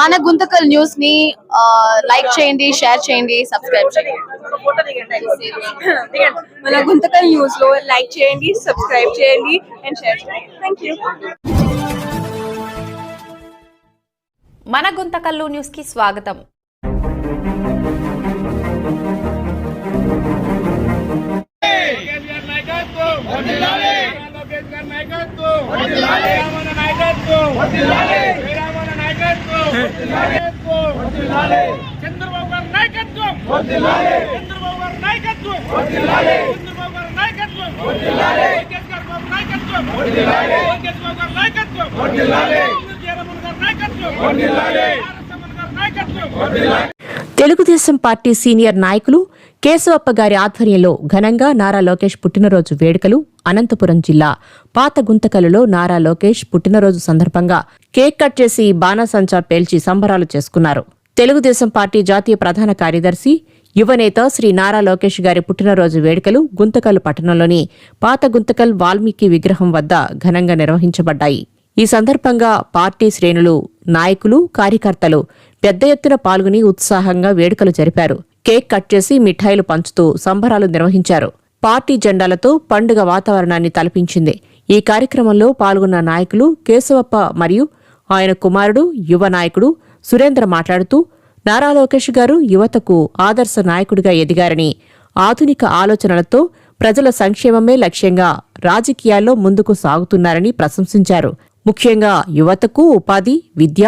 మన గుంతకల్ న్యూస్ని లైక్ చేయండి షేర్ చేయండి సబ్స్క్రైబ్ చేయండి. మన గుంతకల్ న్యూస్లో లైక్ చేయండి సబ్స్క్రైబ్ చేయండి అండ్ షేర్ చేయండి. థ్యాంక్ యూ మన గుంతకల్లు న్యూస్కి స్వాగతం. నాయకత్వం నాయకత్వం చంద్రబాబు గారి నాయకత్వం చంద్రబాబు గారి నాయకత్వం చంద్రబాబు గారి నాయకత్వం నాయకత్వం నాయకత్వం నాయకత్వం. తెలుగుదేశం పార్టీ సీనియర్ నాయకులు కేశవప్ప గారి ఆధ్వర్యంలో ఘనంగా నారా లోకేష్ పుట్టినరోజు వేడుకలు అనంతపురం జిల్లా పాత గుంతకలులో నారా లోకేష్ పుట్టినరోజు సందర్భంగా కేక్ కట్ చేసి బాణాసంచా పేల్చి సంబరాలు చేసుకున్నారు. తెలుగుదేశం పార్టీ జాతీయ ప్రధాన కార్యదర్శి యువనేత శ్రీ నారా లోకేష్ గారి పుట్టినరోజు వేడుకలు గుంతకల్ పట్టణంలోని పాత గుంతకల్ వాల్మీకి విగ్రహం వద్ద ఘనంగా నిర్వహించబడ్డాయి. ఈ సందర్భంగా పార్టీ శ్రేణులు నాయకులు కార్యకర్తలు పెద్ద ఎత్తున పాల్గొని ఉత్సాహంగా వేడుకలు జరిపారు. కేక్ కట్ చేసి మిఠాయిలు పంచుతూ సంబరాలు నిర్వహించారు. పార్టీ జెండాలతో పండుగ వాతావరణాన్ని తలపించింది. ఈ కార్యక్రమంలో పాల్గొన్న నాయకులు కేశవప్ప మరియు ఆయన కుమారుడు యువ నాయకుడు సురేంద్ర మాట్లాడుతూ నారా లోకేష్ గారు యువతకు ఆదర్శ నాయకుడిగా ఎదిగారని ఆధునిక ఆలోచనలతో ప్రజల సంక్షేమమే లక్ష్యంగా రాజకీయాల్లో ముందుకు సాగుతున్నారని ప్రశంసించారు. ముఖ్యంగా యువతకు ఉపాధి విద్య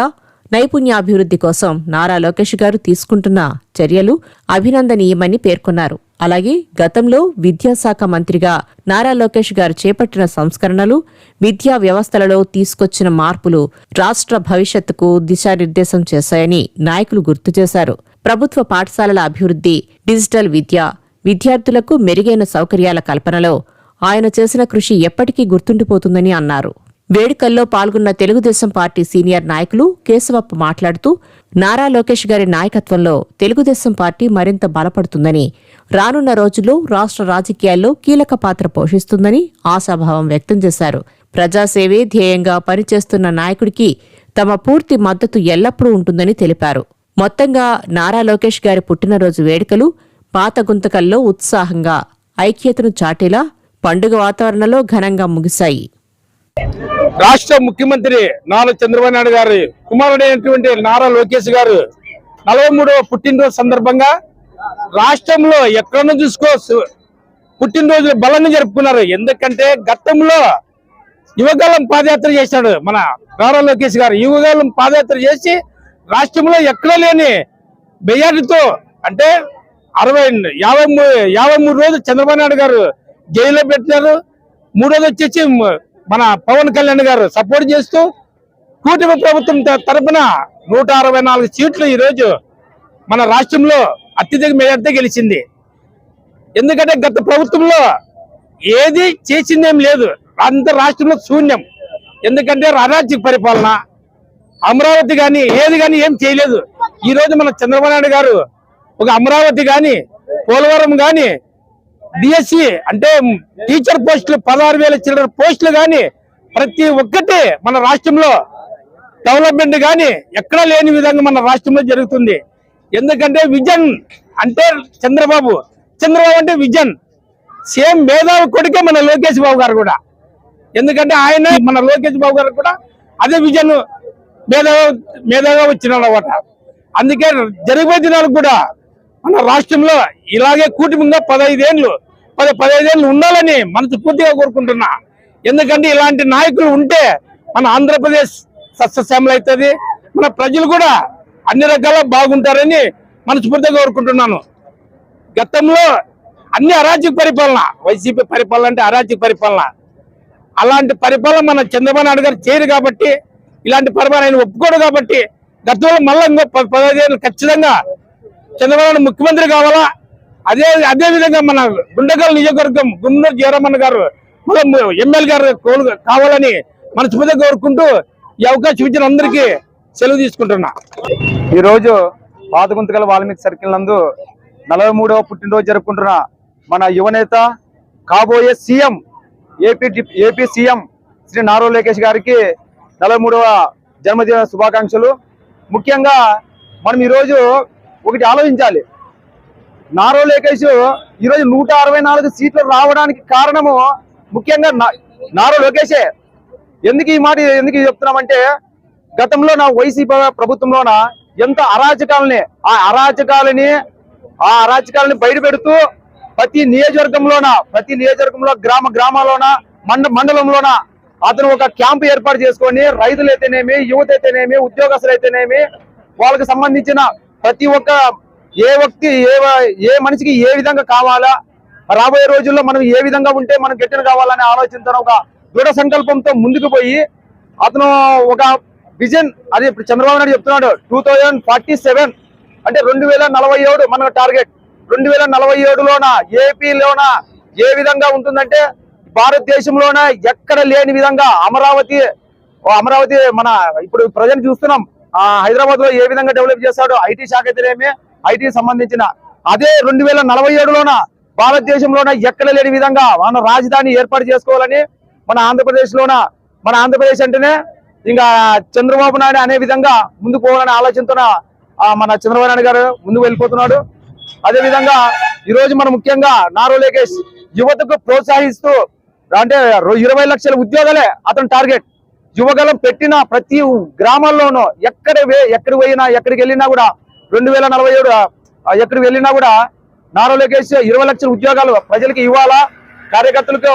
నైపుణ్యాభివృద్ధి కోసం నారా లోకేష్ గారు తీసుకుంటున్న చర్యలు అభినందనీయమని పేర్కొన్నారు. అలాగే గతంలో విద్యాశాఖ మంత్రిగా నారా లోకేష్ గారు చేపట్టిన సంస్కరణలు విద్యా వ్యవస్థలలో తీసుకొచ్చిన మార్పులు రాష్ట్ర భవిష్యత్తుకు దిశానిర్దేశం చేశాయని నాయకులు గుర్తు చేశారు. ప్రభుత్వ పాఠశాలల అభివృద్ధి డిజిటల్ విద్య విద్యార్థులకు మెరుగైన సౌకర్యాల కల్పనలో ఆయన చేసిన కృషి ఎప్పటికీ గుర్తుండిపోతుందని అన్నారు. వేడుకల్లో పాల్గొన్న తెలుగుదేశం పార్టీ సీనియర్ నాయకులు కేశవప్ప మాట్లాడుతూ నారా లోకేష్ గారి నాయకత్వంలో తెలుగుదేశం పార్టీ మరింత బలపడుతుందని రానున్న రోజుల్లో రాష్ట్ర రాజకీయాల్లో కీలక పాత్ర పోషిస్తుందని ఆశాభావం వ్యక్తం చేశారు. ప్రజాసేవే ధ్యేయంగా పనిచేస్తున్న నాయకుడికి తమ పూర్తి మద్దతు ఎల్లప్పుడూ ఉంటుందని తెలిపారు. మొత్తంగా నారా లోకేష్ గారి పుట్టినరోజు వేడుకలు పాత గుంతకల్లో ఉత్సాహంగా ఐక్యతను చాటేలా పండుగ వాతావరణంలో ఘనంగా ముగిశాయి. రాష్ట్ర ముఖ్యమంత్రి నారా చంద్రబాబు నాయుడు గారి కుమారుడైనటువంటి నారా లోకేష్ గారు నలభై మూడవ పుట్టినరోజు సందర్భంగా రాష్ట్రంలో ఎక్కడన్నా చూసుకో సు- పుట్టినరోజు బలంగా జరుపుకున్నారు. ఎందుకంటే గతంలో యువగాలం పాదయాత్ర చేశాడు మన నారా లోకేష్ గారు. యువగాలం పాదయాత్ర చేసి రాష్ట్రంలో ఎక్కడ లేని బెయ్యాడితో అంటే అరవై యాభై మూడు యాభై మూడు రోజులు చంద్రబాబు నాయుడు గారు జైల్లో పెట్టినారు. మూడోది వచ్చేసి మన పవన్ కళ్యాణ్ గారు సపోర్ట్ చేస్తూ కూటమి ప్రభుత్వం తరఫున తరపున నూట అరవై నాలుగు సీట్లు ఈరోజు మన రాష్ట్రంలో అత్యధిక మెజార్టీ గెలిచింది. ఎందుకంటే గత ప్రభుత్వంలో ఏది చేసిందేం లేదు. అంత రాష్ట్రంలో శూన్యం. ఎందుకంటే అరాజ్య పరిపాలన అమరావతి కానీ ఏది కానీ ఏం చేయలేదు. ఈ రోజు మన చంద్రబాబు నాయుడు గారు ఒక అమరావతి కానీ పోలవరం కానీ బిఎస్సి అంటే టీచర్ పోస్టులు పదహారు వేల చిల్లర పోస్టులు కానీ ప్రతి ఒక్కటి మన రాష్ట్రంలో డెవలప్మెంట్ కానీ ఎక్కడా లేని విధంగా మన రాష్ట్రంలో జరుగుతుంది. ఎందుకంటే విజన్ అంటే చంద్రబాబు చంద్రబాబు అంటే విజన్. సేమ్ మేధావి కొడుకే మన లోకేష్ బాబు గారు కూడా. ఎందుకంటే ఆయన మన లోకేష్ బాబు గారు కూడా అదే విజన్ మేధావి మేధాగా వచ్చినాడు అన్నమాట అందుకే జరిగిపోయే దినాలకు కూడా మన రాష్ట్రంలో ఇలాగే కూటమిగా పదహైదేళ్ళు పది పదహైదేళ్ళు ఉండాలని మనస్ఫూర్తిగా కోరుకుంటున్నా. ఎందుకంటే ఇలాంటి నాయకులు ఉంటే మన ఆంధ్రప్రదేశ్ సస్యశ్యామలు అవుతుంది మన ప్రజలు కూడా అన్ని రకాల బాగుంటారని మనస్ఫూర్తిగా కోరుకుంటున్నాను. గతంలో అన్ని అరాచక పరిపాలన వైసీపీ పరిపాలన అంటే అరాచక పరిపాలన. అలాంటి పరిపాలన మన చంద్రబాబు నాయుడు గారు చేయరు కాబట్టి ఇలాంటి పరిపాలన ఆయన ఒప్పుకోడు కాబట్టి గతంలో మళ్ళీ ఇంకో పదహైదు ఖచ్చితంగా చంద్రబాబు ముఖ్యమంత్రి కావాలా? అదే అదే విధంగా మన గుండెగల్ నియోజకవర్గం గుండె జయరామన్ గారు ఎమ్మెల్యే గారు కావాలని కావాలని మనస్ఫూర్తిగా కోరుకుంటూ ఈ అవకాశం ఇచ్చిన అందరికీ సెలవు తీసుకుంటున్నా. ఈరోజు పాతగుంతకల వాల్మీకి సర్కిల్ నందు నలభై మూడవ పుట్టినరోజు జరుపుకుంటున్న మన యువనేత కాబోయే C M A P A P C M Shri Nara Lokesh గారికి నలభై మూడవ జన్మదిన శుభాకాంక్షలు. ముఖ్యంగా మనం ఈరోజు ఒకటి ఆలోచించాలి. నారో లోకేష్ ఈరోజు నూట అరవై నాలుగు సీట్లు రావడానికి కారణము ముఖ్యంగా నా- నారో లోకేషే. ఎందుకు ఈ మాట ఎందుకు చెప్తున్నామంటే గతంలో నా వైసీపీ ప్రభుత్వంలోన ఎంత అరాచకాలని ఆ అరాచకాలని ఆ అరాచకాలని బయటపెడుతూ ప్రతి నియోజకవర్గంలోన ప్రతి నియోజకవర్గంలో గ్రామ గ్రామాల్లోన మండ మండలంలోన అతను ఒక క్యాంపు ఏర్పాటు చేసుకొని రైతులైతేనేమి యువత అయితేనేమి ఉద్యోగస్తులు అయితేనేమి వాళ్ళకి సంబంధించిన ప్రతి ఒక్క ఏ వ్యక్తి ఏ ఏ మనిషికి ఏ విధంగా కావాలా రాబోయే రోజుల్లో మనం ఏ విధంగా ఉంటే మనం గట్టిన కావాలనే ఆలోచనతో ఒక దృఢ సంకల్పంతో ముందుకు పోయి అతను ఒక విజన్ అది ఇప్పుడు చంద్రబాబు నాయుడు చెప్తున్నాడు టూ థౌజండ్ ఫార్టీ సెవెన్ అంటే రెండు వేల నలభై ఏడు మన టార్గెట్. రెండు వేల నలభై ఏడులోన ఏపీలోన ఏ విధంగా ఉంటుందంటే భారతదేశంలోన ఎక్కడ లేని విధంగా అమరావతి అమరావతి మన ఇప్పుడు ప్రజెంట్ చూస్తున్నాం హైదరాబాద్లో ఏ విధంగా డెవలప్ చేస్తాడో ఐటీ శాఖ అయితేనేమి ఐటీ సంబంధించిన అదే రెండు వేల నలభై ఏడులోన భారతదేశంలోన ఎక్కడ లేని విధంగా మన రాజధాని ఏర్పాటు చేసుకోవాలని మన ఆంధ్రప్రదేశ్ లోన మన ఆంధ్రప్రదేశ్ అంటేనే ఇంకా చంద్రబాబు నాయుడు అనే విధంగా ముందుకు పోవాలనే ఆలోచనతో మన చంద్రబాబు నాయుడు గారు ముందుకు వెళ్ళిపోతున్నాడు. అదే విధంగా ఈ రోజు మనం ముఖ్యంగా నారో లోకేష్ యువతకు ప్రోత్సహిస్తూ అంటే ఇరవై లక్షల ఉద్యోగాలే అతని టార్గెట్. యువగలం పెట్టిన ప్రతి గ్రామాల్లోనూ ఎక్కడ ఎక్కడికి పోయినా ఎక్కడికి వెళ్ళినా కూడా రెండు వేల నలభై ఏడు ఎక్కడికి వెళ్ళినా కూడా నారో లోకేష్ ఇరవై లక్షల ఉద్యోగాలు ప్రజలకు ఇవ్వాలా? కార్యకర్తలకు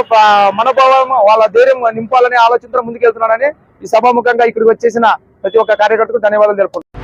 మనోభావం వాళ్ళ ధైర్యం నింపాలనే ఆలోచనతో ముందుకెళ్తున్నానని ఈ సభాముఖంగా ఇక్కడికి వచ్చేసిన ప్రతి ఒక్క కార్యకర్తకు ధన్యవాదాలు తెలుపుకుంటున్నాను.